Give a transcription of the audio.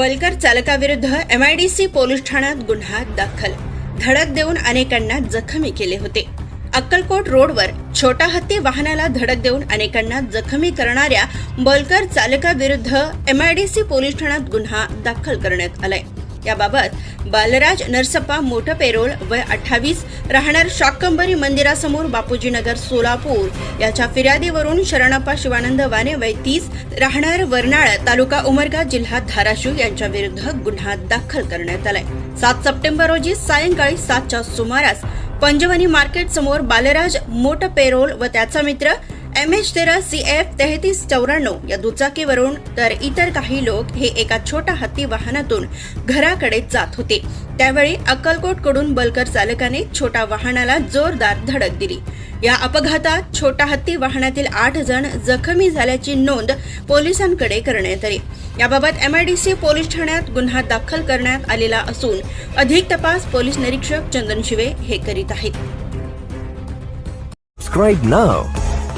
Bulker चालकाविरुद्ध M I D C police ठाण्यात गुन्हा दाखल. धडक देऊन अनेकांना जखमी केले होते. अक्कलकोट रोडवर छोटा हत्ती वाहनाला धडक देऊन अनेकांना जखमी करणाऱ्या बलकर चालकाविरुद्ध M I D C police ठाण्यात गुन्हा दाखल करण्यात आलाय. याबाबत बालराज नरसप्पा मोठं पेरोल वय अठ्ठावीस राहणार शाकंबरी मंदिरासमोर बापूजीनगर सोलापूर. याच्या फिर्यादीवरून शरणप्पा शिवानंद वाने वय तीस राहणार वरनाळ तालुका उमरगा जिल्हा धाराशिव यांच्या विरुद्ध गुन्हा दाखल करण्यात आलाय. सात सप्टेंबर रोजी सायंकाळी सातच्या सुमारास पंजवनी मार्केट समोर बालराज मोठ पेरोल व त्याचा मित्र एम एच तेरा सी एफ तेहतीस चौऱ्याण्णव या दुचाकीवरून तर इतर काही लोक हे एका छोट्या हत्ती वाहनातून घराकडे जात होते. त्यावेळी अक्कलकोटकडून बलकर चालकाने छोट्या वाहनाला जोरदार धडक दिली. या अपघातात छोटा हत्ती वाहनातील आठ जण जखमी झाल्याची नोंद पोलिसांकडे करण्यात आली. याबाबत एमआयडीसी पोलीस ठाण्यात गुन्हा दाखल करण्यात आलेला असून अधिक तपास पोलीस निरीक्षक चंदन शिवे हे करीत आहेत.